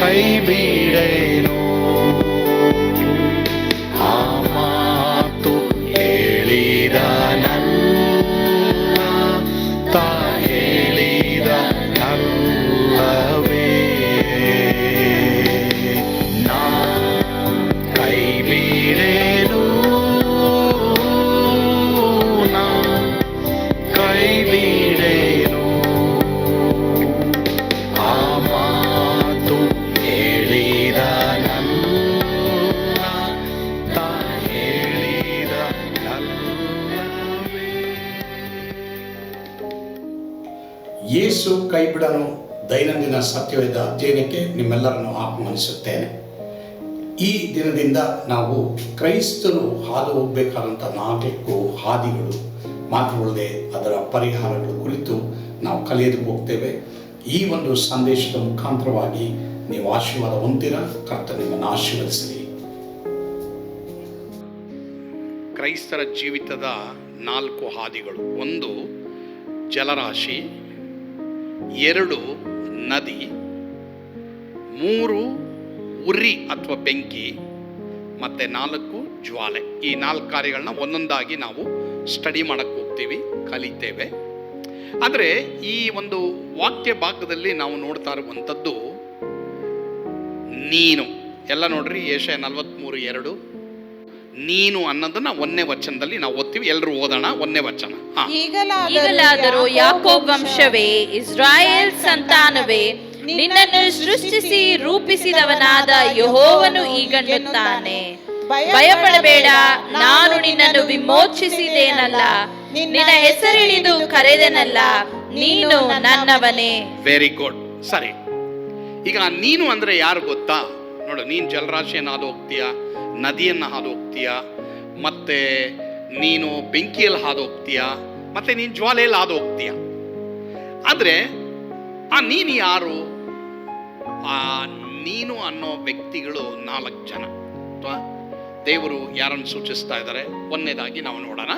Baby. ಯೇಸು ಕೈಬಿಡನು ದೈನಂದಿನ ಸತ್ಯವೇದ ಅಧ್ಯಯನಕ್ಕೆ ನಿಮ್ಮೆಲ್ಲರನ್ನು ಆಹ್ವಾನಿಸುತ್ತೇನೆ. ಈ ದಿನದಿಂದ ನಾವು ಕ್ರೈಸ್ತರು ಹಾದು ಹೋಗಬೇಕಾದಂಥ ನಾಲ್ಕು ಹಾದಿಗಳು, ಮಾತ್ರವಲ್ಲದೆ ಅದರ ಪರಿಹಾರಗಳ ಕುರಿತು ನಾವು ಕಲಿಯಲು ಹೋಗ್ತೇವೆ. ಈ ಒಂದು ಸಂದೇಶದ ಮುಖಾಂತರವಾಗಿ ನೀವು ಆಶೀರ್ವಾದ ಹೊಂದಿರ? ಕರ್ತ ನಿಮ್ಮನ್ನು ಆಶೀರ್ವದಿಸಲಿ. ಕ್ರೈಸ್ತರ ಜೀವಿತದ ನಾಲ್ಕು ಹಾದಿಗಳು. ಒಂದು ಜಲರಾಶಿ ಎರಡು ನದಿ, ಮೂರು ಉರಿ ಅಥವಾ ಬೆಂಕಿ, ಮತ್ತು ನಾಲ್ಕು ಜ್ವಾಲೆ. ಈ ನಾಲ್ಕು ಕಾರ್ಯಗಳನ್ನ ಒಂದೊಂದಾಗಿ ನಾವು ಸ್ಟಡಿ ಮಾಡಕ್ಕೆ ಹೋಗ್ತೀವಿ, ಕಲಿತೇವೆ. ಆದರೆ ಈ ಒಂದು ವಾಕ್ಯ ಭಾಗದಲ್ಲಿ ನಾವು ನೋಡ್ತಾ ಇರುವಂಥದ್ದು ನೀನು. ಎಲ್ಲ ನೋಡ್ರಿ ಏಷ ನಲವತ್ತ್ಮೂರು ಎರಡು. ನೀನು ಅನ್ನೋದನ್ನ ಒಂದನೇ ವಚನದಲ್ಲಿ ನಾವು ಓದ್ತೀವಿ. ಎಲ್ಲರೂ ಓದೋಣ ಒಂದನೇ ವಚನ. ಈಗಲಾದರೂ ಯಾಕೋಬ್ ವಂಶವೇ ಇಸ್ರಾಯೇಲ್ ಸಂತಾನವೇ ನಿನ್ನನ್ನು ಸೃಷ್ಟಿಸಿ ರೂಪಿಸಿದವನಾದ ಯಹೋವನು ಈಗನ್ನುತ್ತಾನೆ ಭಯಪಡಬೇಡ ನಾನು ನಿನ್ನನ್ನು ವಿಮೋಚಿಸಿದೇನಲ್ಲ. ನಿನ್ನ ಹೆಸರಿಳಿದು ಕರೆದೆನಲ್ಲ. ನೀನು ನನ್ನವನೇ. ವೆರಿ ಗುಡ್ ಸರಿ. ಈಗ ನೀನು ಅಂದ್ರೆ ಯಾರು ಗೊತ್ತಾ? ನೋಡು ನೀನ್ ಜಲರಾಶಿ ಹಾದು ಹೋಗ್ತೀಯ? ನದಿಯನ್ನು ಹಾದು ಹೋಗ್ತೀಯ ಮತ್ತೆ ನೀನು ಬೆಂಕಿಯಲ್ಲಿ ಹಾದು ಹೋಗ್ತೀಯ ಮತ್ತೆ ನೀನು ಜ್ವಾಲೆಯಲ್ಲಿ ಹಾದು ಹೋಗ್ತೀಯ ಆದರೆ ಆ ನೀನು ಯಾರು? ಆ ನೀನು ಅನ್ನೋ ವ್ಯಕ್ತಿಗಳು ನಾಲ್ಕು ಜನ. ಅಥವಾ ದೇವರು ಯಾರನ್ನು ಸೂಚಿಸ್ತಾ ಇದ್ದಾರೆ? ಒಂದನೇದಾಗಿ ನಾವು ನೋಡೋಣ.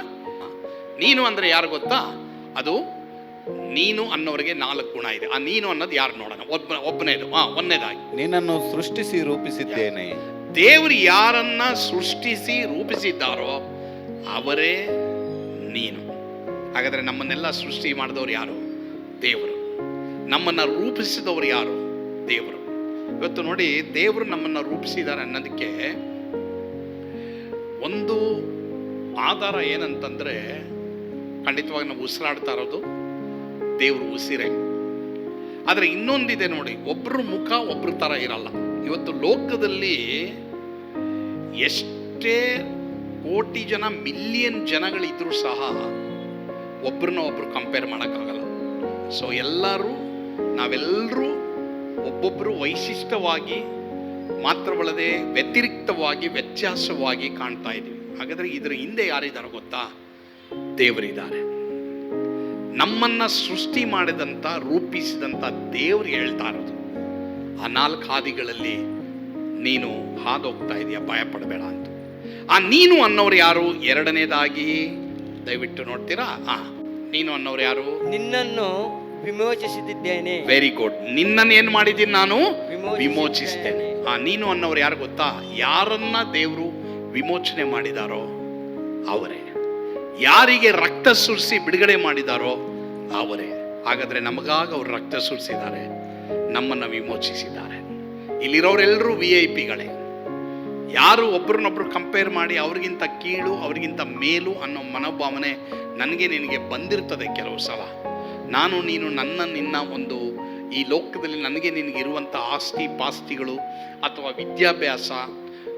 ನೀನು ಅಂದರೆ ಯಾರು ಗೊತ್ತಾ? ಅದು ನೀನು ಅನ್ನೋರಿಗೆ ನಾಲ್ಕು ಗುಣ ಇದೆ. ಆ ನೀನು ಅನ್ನೋದು ಯಾರು ನೋಡೋಣ? ಒಬ್ಬ, ಒಬ್ಬನೇದು. ಹಾ ಒಂದನೇದಾಗಿ. ನಿನ್ನನ್ನು ಸೃಷ್ಟಿಸಿ ರೂಪಿಸಿದ್ದೇನೆ. ದೇವರು ಯಾರನ್ನ ಸೃಷ್ಟಿಸಿ ರೂಪಿಸಿದ್ದಾರೋ ಅವರೇ ನೀನು. ಹಾಗಾದ್ರೆ ನಮ್ಮನ್ನೆಲ್ಲ ಸೃಷ್ಟಿ ಮಾಡಿದವರು ಯಾರು? ದೇವರು. ನಮ್ಮನ್ನು ರೂಪಿಸಿದವರು ಯಾರು? ದೇವರು. ಇವತ್ತು ನೋಡಿ, ದೇವರು ನಮ್ಮನ್ನು ರೂಪಿಸಿದ್ದಾರೆ ಅನ್ನೋದಕ್ಕೆ ಒಂದು ಆಧಾರ ಏನಂತಂದರೆ, ಖಂಡಿತವಾಗಿ ನಾವು ಉಸಿರಾಡ್ತಾ ಇರೋದು ದೇವರು ಉಸಿರೇ. ಆದರೆ ಇನ್ನೊಂದಿದೆ ನೋಡಿ ಒಬ್ಬರು ಮುಖ ಒಬ್ಬರ ಥರ ಇರಲ್ಲ. ಇವತ್ತು ಲೋಕದಲ್ಲಿ ಎಷ್ಟೇ ಕೋಟಿ ಜನ, ಮಿಲಿಯನ್ ಜನಗಳಿದ್ರೂ ಸಹ ಒಬ್ರನ್ನ ಒಬ್ರು ಕಂಪೇರ್ ಮಾಡೋಕ್ಕಾಗಲ್ಲ. ಸೊ ಎಲ್ಲರೂ, ನಾವೆಲ್ಲರೂ ಒಬ್ಬೊಬ್ಬರು ವೈಶಿಷ್ಟ್ಯವಾಗಿ, ಮಾತ್ರವಲ್ಲದೆ ವ್ಯತಿರಿಕ್ತವಾಗಿ, ವ್ಯತ್ಯಾಸವಾಗಿ ಕಾಣ್ತಾ ಇದ್ದೀವಿ. ಹಾಗಾದರೆ ಇದರ ಹಿಂದೆ ಯಾರಿದ್ದಾರೆ ಗೊತ್ತಾ? ದೇವರಿದ್ದಾರೆ. ನಮ್ಮನ್ನು ಸೃಷ್ಟಿ ಮಾಡಿದಂಥ ರೂಪಿಸಿದಂಥ ದೇವರು ಹೇಳ್ತಾ ಇರೋದು. ಆ ನಾಲ್ಕು ಹಾದಿಗಳಲ್ಲಿ ನೀನು ಹಾದೋಗ್ತಾ ಇದೆಯಾ ಭಯ ಪಡಬೇಡ ಅಂತ. ಆ ನೀನು ಅನ್ನೋರು ಯಾರು? ಎರಡನೇದಾಗಿ ದಯವಿಟ್ಟು ನೋಡ್ತೀರಾ? ಆ ನೀನು ಅನ್ನೋರು ಯಾರು? ನಿನ್ನನ್ನು ವಿಮೋಚಿಸಿದ್ದೇನೆ ವೆರಿ ಗುಡ್ ನಿನ್ನನ್ನು ಏನು ಮಾಡಿದ್ದೀನಿ ನಾನು? ವಿಮೋಚಿಸ್ತೇನೆ ಆ ನೀನು ಅನ್ನೋರು ಯಾರು ಗೊತ್ತಾ? ಯಾರನ್ನ ದೇವರು ವಿಮೋಚನೆ ಮಾಡಿದಾರೋ ಅವರೇ. ಯಾರಿಗೆ ರಕ್ತ ಸುರಿಸಿ ಬಿಡುಗಡೆ ಮಾಡಿದಾರೋ ಅವರೇ. ಹಾಗಾದ್ರೆ ನಮಗಾಗ ಅವ್ರು ರಕ್ತ ಸುರಿಸಿದ್ದಾರೆ. ನಮ್ಮನ್ನ ವಿಮೋಚಿಸಿದ್ದಾರೆ. ಇಲ್ಲಿರೋರೆಲ್ಲರೂ ವಿ ಐ ಪಿಗಳೇ ಯಾರು ಒಬ್ರನ್ನೊಬ್ರು ಕಂಪೇರ್ ಮಾಡಿ ಅವ್ರಿಗಿಂತ ಕೀಳು, ಅವ್ರಿಗಿಂತ ಮೇಲು ಅನ್ನೋ ಮನೋಭಾವನೆ ನನಗೆ ನಿನಗೆ ಬಂದಿರ್ತದೆ ಕೆಲವು ಸಲ. ನಾನು, ನೀನು, ನನ್ನ, ನಿನ್ನ ಒಂದು ಈ ಲೋಕದಲ್ಲಿ ನನಗೆ ನಿನಗಿರುವಂಥ ಆಸ್ತಿ, ಪಾಸ್ತಿಗಳು ಅಥವಾ ವಿದ್ಯಾಭ್ಯಾಸ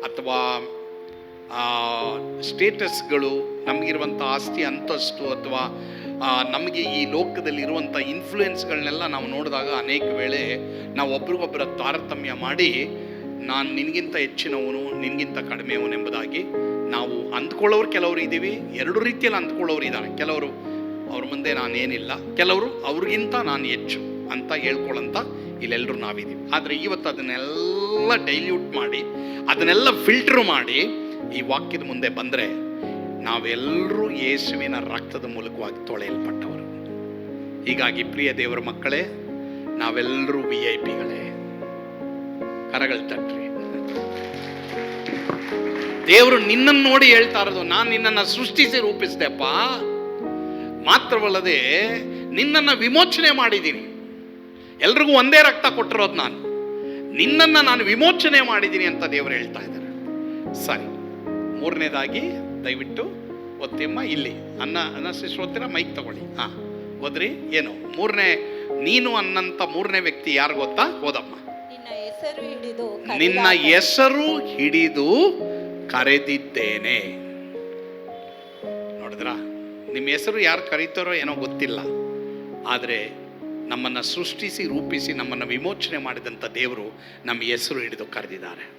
ಅಥವಾ ಸ್ಟೇಟಸ್ಗಳು ನಮಗಿರುವಂಥ ಆಸ್ತಿ, ಅಂತಸ್ತು ಅಥವಾ ನಮಗೆ ಈ ಲೋಕದಲ್ಲಿ ಇರುವಂಥ ಇನ್ಫ್ಲೂಯೆನ್ಸ್ಗಳನ್ನೆಲ್ಲ ನಾವು ನೋಡಿದಾಗ ಅನೇಕ ವೇಳೆ ನಾವು ಒಬ್ರಿಗೊಬ್ಬರ ತಾರತಮ್ಯ ಮಾಡಿ, ನಾನು ನಿನಗಿಂತ ಹೆಚ್ಚಿನವನು, ನಿನಗಿಂತ ಕಡಿಮೆಯವನು ಎಂಬುದಾಗಿ ನಾವು ಅಂದ್ಕೊಳ್ಳೋರು ಕೆಲವರು ಇದ್ದೀವಿ. ಎರಡು ರೀತಿಯಲ್ಲಿ ಅಂದ್ಕೊಳ್ಳೋರು ಇದ್ದಾರೆ. ಕೆಲವರು ಅವ್ರ ಮುಂದೆ ನಾನೇನಿಲ್ಲ, ಕೆಲವರು ಅವ್ರಿಗಿಂತ ನಾನು ಹೆಚ್ಚು ಅಂತ ಹೇಳ್ಕೊಳ್ಳಂತ ಇಲ್ಲೆಲ್ಲರೂ ನಾವಿದ್ದೀವಿ. ಆದರೆ ಇವತ್ತು ಅದನ್ನೆಲ್ಲ ಡೈಲ್ಯೂಟ್ ಮಾಡಿ, ಅದನ್ನೆಲ್ಲ ಫಿಲ್ಟರ್ ಮಾಡಿ ಈ ವಾಕ್ಯದ ಮುಂದೆ ಬಂದರೆ ನಾವೆಲ್ಲರೂ ಯೇಸುವಿನ ರಕ್ತದ ಮೂಲಕವಾಗಿ ತೊಳೆಯಲ್ಪಟ್ಟವರು. ಹೀಗಾಗಿ ಪ್ರಿಯ ದೇವರ ಮಕ್ಕಳೇ, ನಾವೆಲ್ಲರೂ ವಿ ಐ ಪಿಗಳೇ ಕರಗಳು ತಟ್ರಿ. ದೇವರು ನಿನ್ನನ್ನು ನೋಡಿ ಹೇಳ್ತಾ ಇರೋದು, ನಾನು ನಿನ್ನನ್ನು ಸೃಷ್ಟಿಸಿ ರೂಪಿಸಿದೆಪ್ಪ. ಮಾತ್ರವಲ್ಲದೆ, ನಿನ್ನನ್ನು ವಿಮೋಚನೆ ಮಾಡಿದ್ದೀನಿ. ಎಲ್ರಿಗೂ ಒಂದೇ ರಕ್ತ ಕೊಟ್ಟಿರೋದು ನಾನು. ನಿನ್ನನ್ನು ನಾನು ವಿಮೋಚನೆ ಮಾಡಿದ್ದೀನಿ ಅಂತ ದೇವರು ಹೇಳ್ತಾ ಇದ್ದಾರೆ. ಸರಿ, ಮೂರನೇದಾಗಿ ದಯವಿಟ್ಟು ಒತ್ತಿಮ್ಮ ಇಲ್ಲಿ ಅನ್ನ ಅನ್ನ ಶಿಶು ಓದ್ತೀರಾ ಮೈಕ್ ತಗೊಳ್ಳಿ. ಹಾ ಓದ್ರಿ ಏನು? ಮೂರನೇ ನೀನು ಅನ್ನಂತ ಮೂರನೇ ವ್ಯಕ್ತಿ ಯಾರು ಗೊತ್ತಾ? ಓದಮ್ಮ ನಿನ್ನ ಹೆಸರು ಹಿಡಿದು ಕರೆದಿದ್ದೇನೆ. ನೋಡಿದ್ರ? ನಿಮ್ಮ ಹೆಸರು ಯಾರು ಕರೀತಾರೋ ಏನೋ ಗೊತ್ತಿಲ್ಲ. ಆದರೆ ನಮ್ಮನ್ನು ಸೃಷ್ಟಿಸಿ ರೂಪಿಸಿ ನಮ್ಮನ್ನು ವಿಮೋಚನೆ ಮಾಡಿದಂಥ ದೇವರು ನಮ್ಮ ಹೆಸರು ಹಿಡಿದು ಕರೆದಿದ್ದಾರೆ.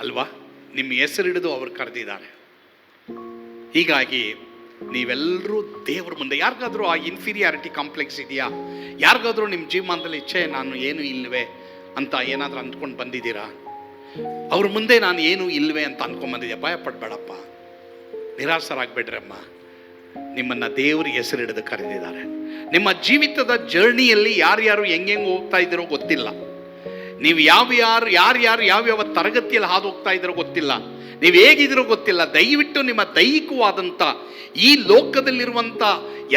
ಅಲ್ವಾ? ನಿಮ್ಮ ಹೆಸರು ಹಿಡಿದು ಅವರು ಕರೆದಿದ್ದಾರೆ. ಹೀಗಾಗಿ ನೀವೆಲ್ಲರೂ ದೇವ್ರ ಮುಂದೆ ಯಾರಿಗಾದರೂ ಆ ಇನ್ಫೀರಿಯಾರಿಟಿ ಕಾಂಪ್ಲೆಕ್ಸ್ ಇದೆಯಾ? ಯಾರಿಗಾದ್ರೂ ನಿಮ್ಮ ಜೀವಮಾನದಲ್ಲಿ ಇಚ್ಛೆ ನಾನು ಏನು ಇಲ್ವೇ ಅಂತ ಏನಾದರೂ ಅಂದ್ಕೊಂಡು ಬಂದಿದ್ದೀರಾ? ಅವ್ರ ಮುಂದೆ ನಾನು ಏನು ಇಲ್ವೇ ಅಂತ ಅಂದ್ಕೊಂಬಂದಿದ್ದೆ ಬಂದಿದ್ದೆ ಭಯ ಪಡ್ಬೇಡಪ್ಪ. ನಿರಾಸರಾಗ್ಬೇಡ್ರಮ್ಮ ನಿಮ್ಮನ್ನು ದೇವ್ರ ಹೆಸರು ಹಿಡಿದು ಕರೆದಿದ್ದಾರೆ. ನಿಮ್ಮ ಜೀವಿತದ ಜರ್ನಿಯಲ್ಲಿ ಯಾರ್ಯಾರು ಹೆಂಗೆಂಗೆ ಹೋಗ್ತಾ ಇದ್ದೀರೋ ಗೊತ್ತಿಲ್ಲ. ನೀವು ಯಾವ ಯಾರು ಯಾರ್ಯಾರು ಯಾವ್ಯಾವ ತರಗತಿಯಲ್ಲಿ ಹಾದು ಹೋಗ್ತಾ ಇದ್ದೀರೋ ಗೊತ್ತಿಲ್ಲ. ನೀವು ಹೇಗಿದ್ರೂ ಗೊತ್ತಿಲ್ಲ, ದಯವಿಟ್ಟು ನಿಮ್ಮ ದೈಹಿಕವಾದಂಥ ಈ ಲೋಕದಲ್ಲಿರುವಂಥ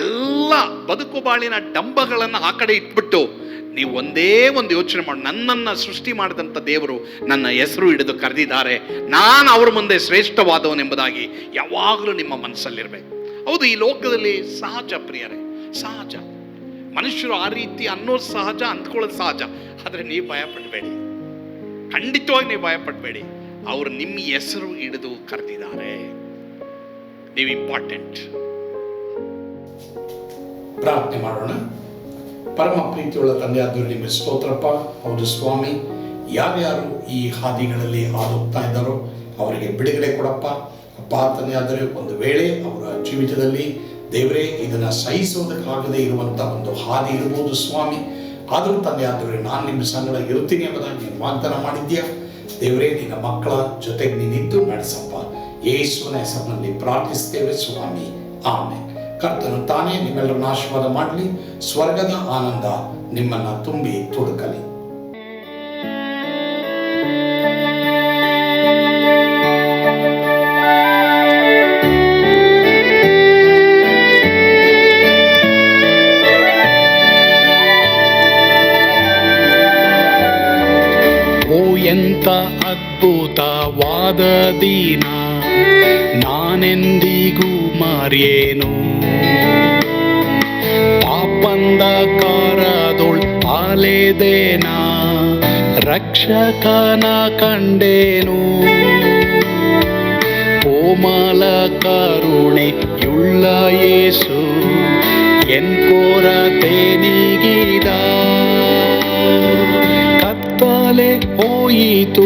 ಎಲ್ಲ ಬದುಕು ಬಾಳಿನ ಡಂಬಗಳನ್ನು ಆ ಕಡೆ ಇಟ್ಬಿಟ್ಟು ನೀವು ಒಂದೇ ಒಂದು ಯೋಚನೆ ಮಾಡಿ. ನನ್ನನ್ನು ಸೃಷ್ಟಿ ಮಾಡಿದಂಥ ದೇವರು ನನ್ನ ಹೆಸರು ಹಿಡಿದು ಕರೆದಿದ್ದಾರೆ. ನಾನು ಅವ್ರ ಮುಂದೆ ಶ್ರೇಷ್ಠವಾದವನೆಂಬುದಾಗಿ ಯಾವಾಗಲೂ ನಿಮ್ಮ ಮನಸ್ಸಲ್ಲಿರಬೇಕು. ಹೌದು, ಈ ಲೋಕದಲ್ಲಿ ಸಹಜ ಪ್ರಿಯರೇ, ಸಹಜ. ಮನುಷ್ಯರು ಆ ರೀತಿ ಅನ್ನೋದು ಸಹಜ, ಅಂದ್ಕೊಳ್ಳೋದು ಸಹಜ. ಆದರೆ ನೀವು ಭಯಪಡಬೇಡಿ. ಖಂಡಿತವಾಗಿ ನೀವು ಭಯ ಪಡಬೇಡಿ ಅವರು ನಿಮ್ಮ ಹೆಸರು ಹಿಡಿದು ಕರೆದಿದ್ದಾರೆ. ನೀವು ಇಂಪಾರ್ಟೆಂಟ್ ಪ್ರಾರ್ಥನೆ ಮಾಡೋಣ. ಪರಮ ಪ್ರೀತಿಯುಳ್ಳ ತಂದೆಯಾದರೂ ನಿಮಗೆ ಸ್ತೋತ್ರಪ್ಪ. ಹೌದು ಸ್ವಾಮಿ, ಯಾರ್ಯಾರು ಈ ಹಾದಿಗಳಲ್ಲಿ ಹಾದೋಗ್ತಾ ಇದ್ದಾರೋ ಅವರಿಗೆ ಬಿಡುಗಡೆ ಕೊಡಪ್ಪ. ಅಪ್ಪ ತಂದೆಯಾದರೆ ಒಂದು ವೇಳೆ ಅವರ ಜೀವಿತದಲ್ಲಿ ದೇವರೇ ಇದನ್ನು ಸಹಿಸೋದಕ್ಕಾಗದೇ ಇರುವಂಥ ಒಂದು ಹಾದಿ ಇರ್ಬೋದು ಸ್ವಾಮಿ. ಆದರೂ ತಂದೆಯಾದರೆ ನಾನು ನಿಮ್ಮ ಸಂಗಡ ಇರುತ್ತೀನಿ ಎಂಬುದಾಗಿ ವಾಗ್ದಾನ ಮಾಡಿದ್ಯಾ ದೇವರೇ, ನಿನ್ನ ಮಕ್ಕಳ ಜೊತೆಗೆ ನೀನಿದ್ದು ನಡೆಸಪ್ಪ. ಯೇಸುವಿನ ಹೆಸರಿನಲ್ಲಿ ಪ್ರಾರ್ಥಿಸ್ತೇವೆ ಸ್ವಾಮಿ. ಆಮೆ ಕರ್ತನು ತಾನೇ ನಿಮ್ಮೆಲ್ಲರನ್ನ ಆಶೀರ್ವಾದ ಮಾಡಲಿ. ಸ್ವರ್ಗದ ಆನಂದ ನಿಮ್ಮನ್ನ ತುಂಬಿ ತುಡುಕಲಿ. ಅದ್ಭುತವಾದ ದೀನ ನಾನೆಂದಿಗೂ ಮಾರಿಯೇನು? ಪಾಪಂದ ಕಾರದೊಳ್ ಅಲೆದೇನ ರಕ್ಷಕನ ಕಂಡೇನು? ಕೋಮಲ ಕರುಣೆಯುಳ್ಳ ಯೇಸು ಎನ್ ತೇನಿಗಿದ? ನೀಗಿದ ಕತ್ತಲೆ ಹೋಯಿತು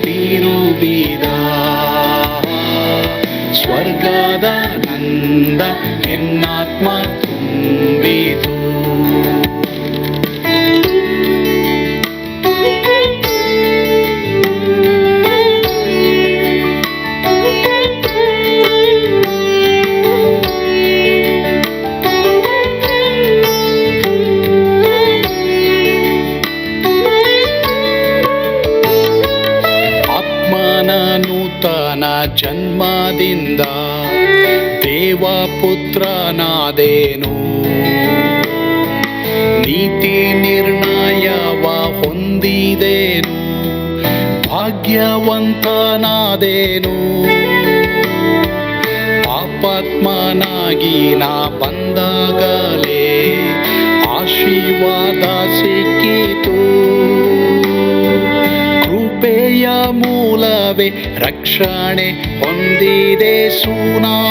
ನಂದ ಎನ್ನಾತ್ಮ ತುಂಬಿತು. ಆತ್ಮನ ನೂತನ ಜನ್ಮದಿಂದ ದೇವಪುತ್ರನಾದೇನು ನೀತಿ ನಿರ್ಣಯವ ಹೊಂದಿದೇನು? ಭಾಗ್ಯವಂತನಾದೇನು? ಪಾಪಾತ್ಮನಾಗಿ ನಾ ಬಂದಾಗಲೇ ಆಶೀರ್ವಾದ ಸಿಕ್ಕಿತು. ಕೃಪೆಯ ಮೂಲವೇ ರಕ್ಷಣೆ ಹೊಂದಿದೆ ಸುನಾಮ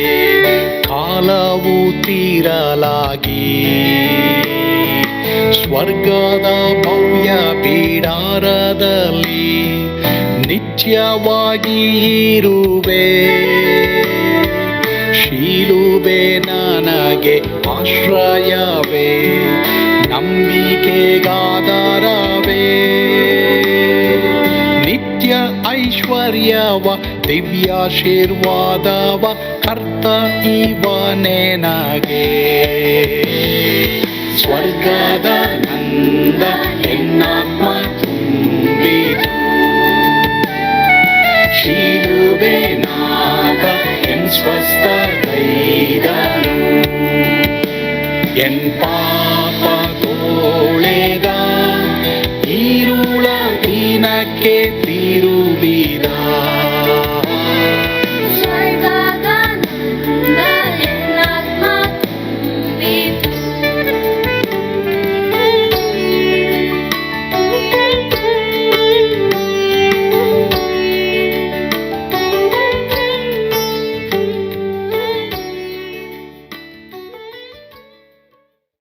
ಕಾಲವು ತೀರಲಾಗಿ. ಸ್ವರ್ಗದ ಭವ್ಯ ಪೀಡಾರದಲ್ಲಿ ನಿತ್ಯವಾಗಿ ಇರುವೆ. ಶೀಲುಬೆ ನನಗೆ ಆಶ್ರಯವೇ ನಂಬಿಕೆಗಾದರವೇ. ನಿತ್ಯ ಐಶ್ವರ್ಯವ ದಿವ್ಯಾಶೀರ್ವಾದವ ಅಂತ ಇವನೇ ನಾಗೆ. ಸ್ವರ್ಗದ ನಂದ ಹೆಣ್ಣಾತ್ಮ ತುಂಬಿತು ಶಿಲುಬೆ ನಾಗ ಎನ್ ಸ್ವಸ್ಥ ಕೈದನು ಎನ್ ಪಾ